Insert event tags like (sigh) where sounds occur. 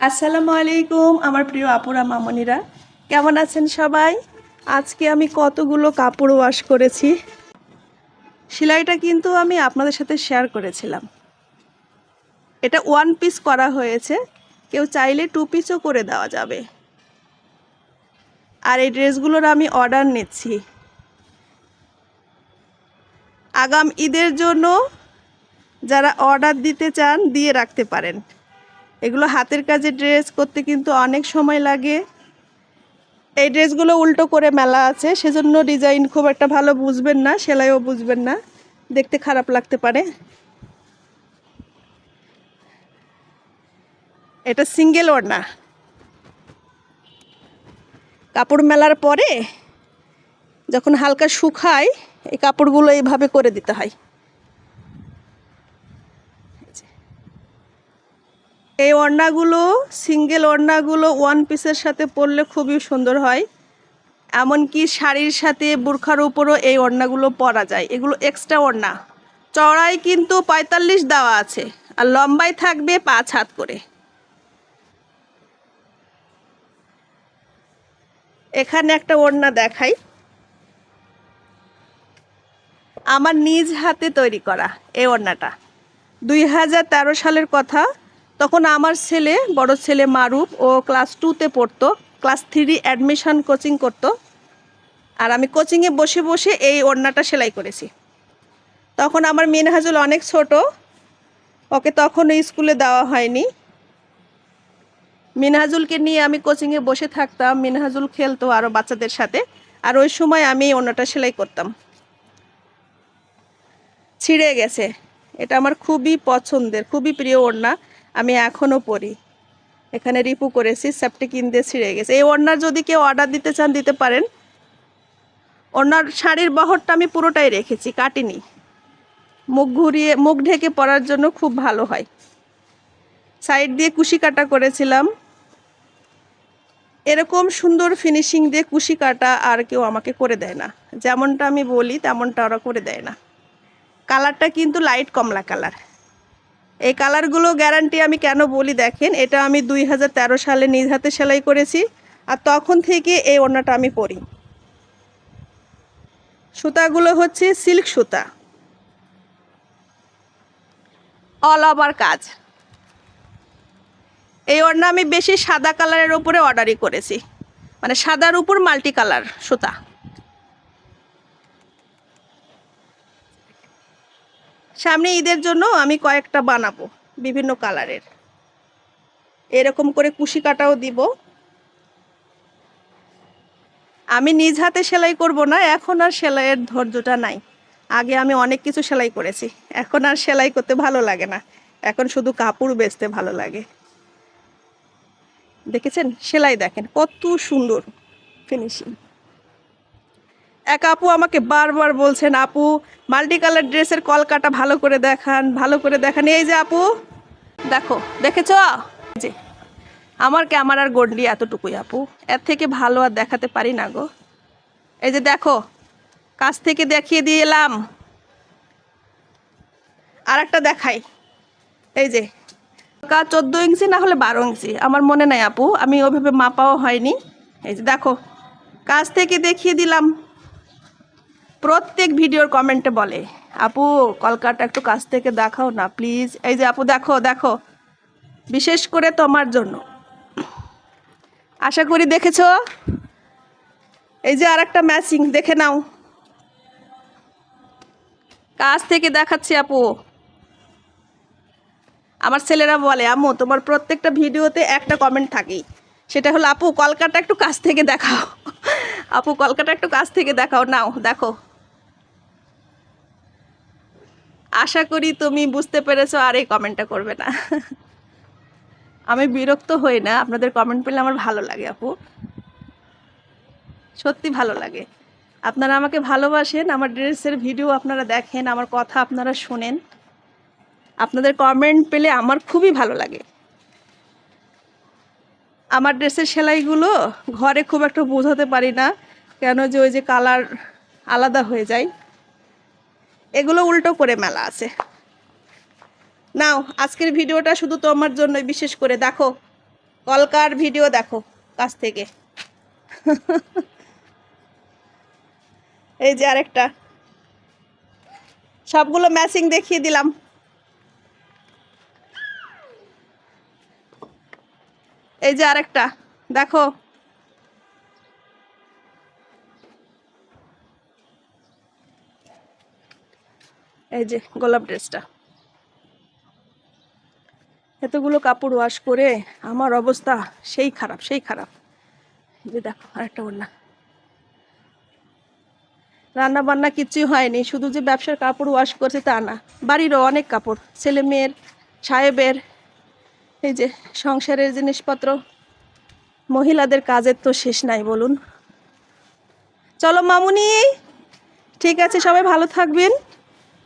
আসসালামু আলাইকুম, আমার প্রিয় আপুরা, মামনিরা। কেমন আছেন সবাই? আজকে আমি কতগুলো কাপড় ওয়াশ করেছি। সেলাইটা কিন্তু আমি আপনাদের সাথে শেয়ার করেছিলাম। এটা ওয়ান পিস করা হয়েছে। কেউ চাইলে টু পিসও করে দেওয়া যাবে। আর এই ড্রেসগুলোর আমি অর্ডার নিচ্ছি। আগাম ঈদের জন্য যারা অর্ডার দিতে চান, দিয়ে রাখতে পারেন। এগুলো হাতের কাজে ড্রেস করতে কিন্তু অনেক সময় লাগে। এই ড্রেসগুলো উল্টো করে মেলা আছে, সেজন্য ডিজাইন খুব একটা ভালো বুঝবেন না, সেলাইও বুঝবেন না। দেখতে খারাপ লাগতে পারে। এটা সিঙ্গেল ওড়না। কাপড় মেলার পরে যখন হালকা শুকায়, এই কাপড়গুলো এইভাবে করে দিতে হয়। এই ওড়নাগুলো সিঙ্গেল ওড়নাগুলো ওয়ান পিসের সাথে পরলে খুবই সুন্দর হয়। এমনকি শাড়ির সাথে বুরখার উপরও এই ওড়নাগুলো পরা যায়। এগুলো এক্সট্রা ওড়না চড়াই কিন্তু পঁয়তাল্লিশ দেওয়া আছে আর লম্বাই থাকবে পাঁচ হাত করে। এখানে একটা ওড়না দেখাই। আমার নিজ হাতে তৈরি করা এই ওড়নাটা দুই হাজার তেরো সালের কথা তখন আমার ছেলে, বড় ছেলে মারুফ, ও ক্লাস টুতে পড়তো। ক্লাস থ্রি অ্যাডমিশন কোচিং করতো। আর আমি কোচিংয়ে বসে বসে এই ওড়নাটা সেলাই করেছি। তখন আমার মিনহাজুল অনেক ছোট। ওকে তখন স্কুলে দেওয়া হয়নি। মিনহাজুলকে নিয়ে আমি কোচিংয়ে বসে থাকতাম। মিনহাজুল খেলতো আরও বাচ্চাদের সাথে। আর ওই সময় আমি ওড়নাটা সেলাই করতাম। ছিঁড়ে গেছে। এটা আমার খুবই পছন্দের, খুবই প্রিয় ওড়না। আমি এখনও পরি এখানে রিপু করেছি সেপটি কিনতে ছিঁড়ে গেছে। এই ওড়নার যদি কেউ অর্ডার দিতে চান, দিতে পারেন। ওড়নার শাড়ির বহরটা আমি পুরোটাই রেখেছি, কাটিনি। মুখ ঘুরিয়ে, মুখ ঢেকে পরার জন্য খুব ভালো হয়। সাইড দিয়ে কুশি কাটা করেছিলাম। এরকম সুন্দর ফিনিশিং দিয়ে কুশি কাটা আর কেউ আমাকে করে দেয় না। যেমনটা আমি বলি, তেমনটা ওরা করে দেয় না। কালারটা কিন্তু লাইট কমলা কালার এই কালারগুলো গ্যারান্টি আমি কেন বলি দেখেন, এটা আমি দুই হাজার তেরো সালে নিজ হাতে সেলাই করেছি আর তখন থেকে এই ওড়নাটা আমি পরি। সুতাগুলো হচ্ছে সিল্ক সুতা। অল ওভার কাজ। এই ওড়না আমি বেশি সাদা কালারের উপরে অর্ডারই করেছি। মানে সাদার উপর মাল্টি কালার সুতা। সামনে ঈদের জন্য আমি কয়েকটা বানাবো বিভিন্ন কালারের। এরকম করে কুশি কাটাও দিব। আমি নিজ হাতে সেলাই করব না, এখন আর সেলাইয়ের ধৈর্যটা নাই। আগে আমি অনেক কিছু সেলাই করেছি, এখন আর সেলাই করতে ভালো লাগে না। এখন শুধু কাপড় বেচতে ভালো লাগে। দেখেছেন? সেলাই দেখেন, কত সুন্দর ফিনিশিং। এক আপু আমাকে বারবার বলছেন, আপু মাল্টি কালার ড্রেসের কলকাটা ভালো করে দেখান, ভালো করে দেখান। এই যে আপু, দেখো, দেখেছ? যে, আমার ক্যামেরার গন্ডি এতটুকুই আপু, এর থেকে ভালো আর দেখাতে পারি না গো। এই যে দেখো, কাছ থেকে দেখিয়ে দিয়ে এলাম। আর একটা দেখাই। এই যে, কা চোদ্দ ইঞ্চি না হলে বারো ইঞ্চি, আমার মনে নাই আপু, আমি ওইভাবে মাপাও হয়নি। এই যে দেখো, কাছ থেকে দেখিয়ে দিলাম। প্রত্যেক ভিডিওর কমেন্টে বলে, আপু, কলকাতা একটু কাছ থেকে দেখাও না প্লিজ এই যে আপু, দেখো দেখো, বিশেষ করে তোমার জন্য। আশা করি দেখেছ? এই যে আর একটা ম্যাচিং দেখে নাও। কাছ থেকে দেখাচ্ছি, আপু। আমার ছেলেরা বলে আমু তোমার প্রত্যেকটা ভিডিওতে একটা কমেন্ট থাকেই। সেটা হলো, আপু, কলকাতা একটু কাছ থেকে দেখাও। (laughs) আপু, কলকাতা একটু কাছ থেকে দেখাও, নাও, দেখো। আশা করি তুমি বুঝতে পেরেছ আর এই কমেন্টটা করবে না। আমি বিরক্ত হই না, আপনাদের কমেন্ট পেলে আমার ভালো লাগে আপু। সত্যি ভালো লাগে। আপনারা আমাকে ভালোবাসেন, আমার ড্রেসের ভিডিও আপনারা দেখেন, আমার কথা আপনারা শোনেন। আপনাদের কমেন্ট পেলে আমার খুবই ভালো লাগে। আমার ড্রেসের সেলাইগুলো ঘরে খুব একটা বোঝাতে পারি না, কেন যে ওই যে কালার আলাদা হয়ে যায়। এগুলো উল্টো করে মেলা আছে। নাও, আজকের ভিডিওটা শুধু তোমার জন্য বিশেষ করে দেখো। কলকার ভিডিও দেখো, কাছ থেকে। এই যে আরেকটা। সবগুলো ম্যাচিং দেখিয়ে দিলাম। এই যে আরেকটা, দেখো। এই যে গোলাপ ড্রেসটা। এতগুলো কাপড় ওয়াশ করে আমার অবস্থা সেই খারাপ সেই খারাপ। যে দেখো আরেকটা বললাম রান্না বান্না কিছুই হয়নি, শুধু যে ব্যবসার কাপড় ওয়াশ করছে তা না, বাড়িরও অনেক কাপড়, ছেলে মেয়ের, সাহেবের, এই যে সংসারের জিনিসপত্র, মহিলাদের কাজের তো শেষ নাই বলুন। চলো মামুনি, ঠিক আছে, সবাই ভালো থাকবেন।